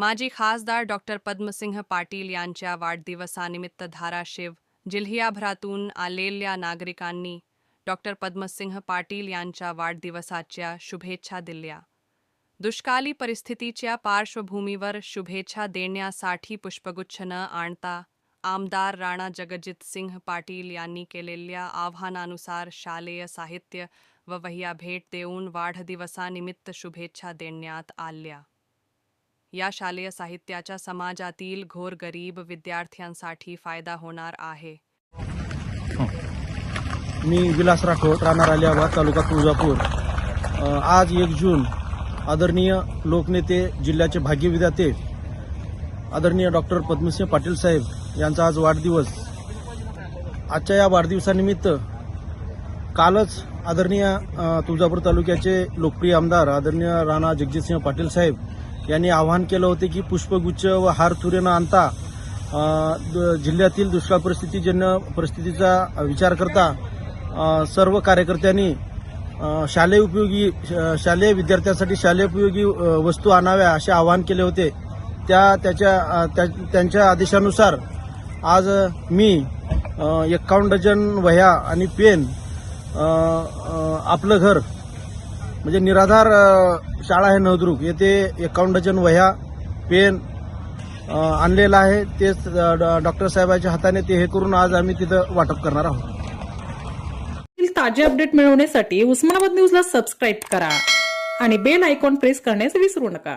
माजी खासदार डॉक्टर पद्मसिंह पाटील यांच्या वाढदिवसानिमित्त धाराशिव जिल्ह्याभरातून आलेल्या नागरिकांनी डॉक्टर पद्मसिंह पाटील यांच्या वाढदिवसाच्या शुभेच्छा दिल्या. दुष्काळी परिस्थितीच्या पार्श्वभूमीवर शुभेच्छा देण्यासाठी पुष्पगुच्छ न आणता आमदार राणा जगजित सिंह पाटील यांनी केलेल्या आव्हानानुसार शालेय साहित्य व वह्या भेट देऊन वाढदिवसानिमित्त शुभेच्छा देण्यात आल्या. या शालेय साहित्याचा समाजातील घोरगरीब विद्यार्थ्यांसाठी फायदा होणार आहे. मी विलास राठोड राहणार अलियाबाद तालुका तुळजापूर. आज एक जून आदरणीय लोकनेते जिल्ह्याचे भाग्यविधाते आदरणीय डॉक्टर पद्मसिंह पाटील साहेब यांचा आज वाढदिवस. आजच्या या वाढदिवसानिमित्त कालच आदरणीय तुळजापूर तालुक्याचे लोकप्रिय आमदार आदरणीय राणा जगजितसिंह पाटील साहेब यांनी आवाहन केलं होते की पुष्पगुच्छ व हार तुरे न आणता जिल्ह्यातील दुष्काळ परिस्थितीजन्य परिस्थितीचा विचार करता सर्व कार्यकर्त्यांनी शालेय उपयोगी श- शालेय विद्यार्थ्यांसाठी शालेय उपयोगी वस्तू आणाव्या असे आवाहन केले होते. त्या त्याच्या त्या- त्यांच्या आदेशानुसार आज मी एकावन्न डझन वह्या आणि पेन आपलं घर म्हणजे निराधार शाळा आहे नवद्रुक येथे एकावन्न डझन वह्या पेन आणलेलं आहे. तेच डॉक्टर साहेबांच्या हाताने ते हे करून आज आम्ही तिथं वाटप करणार आहोत. ताजे अपडेट मिळवण्यासाठी उस्मानाबाद न्यूजला सबस्क्राईब करा आणि बेल आयकॉन प्रेस करण्यास विसरू नका.